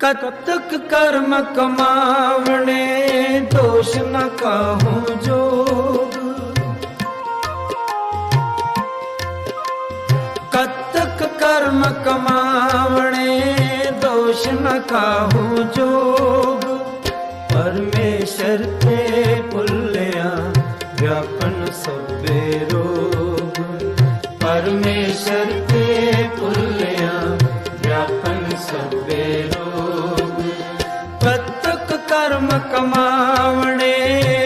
ਕਤਕ ਕਰਮ ਕਮਾਵਣੇ, ਦੋਸ਼ ਨ ਕਾਹੂ ਜੋਗ। ਕਤਕ ਕਰਮ ਕਮਾਵਣੇ, ਦੋਸ਼ ਨ ਕਾਹੂ ਜੋਗ। ਪਰਮੇਸ਼ਰ ਤੇ ਭੁੱਲਿਆ ਵਿਆਪਨ ਸਭੇ ਰੋਗ। ਪਰਮੇਸ਼ਰ ਤੇ ਕਰਮ ਕਮਾਵਣੇ।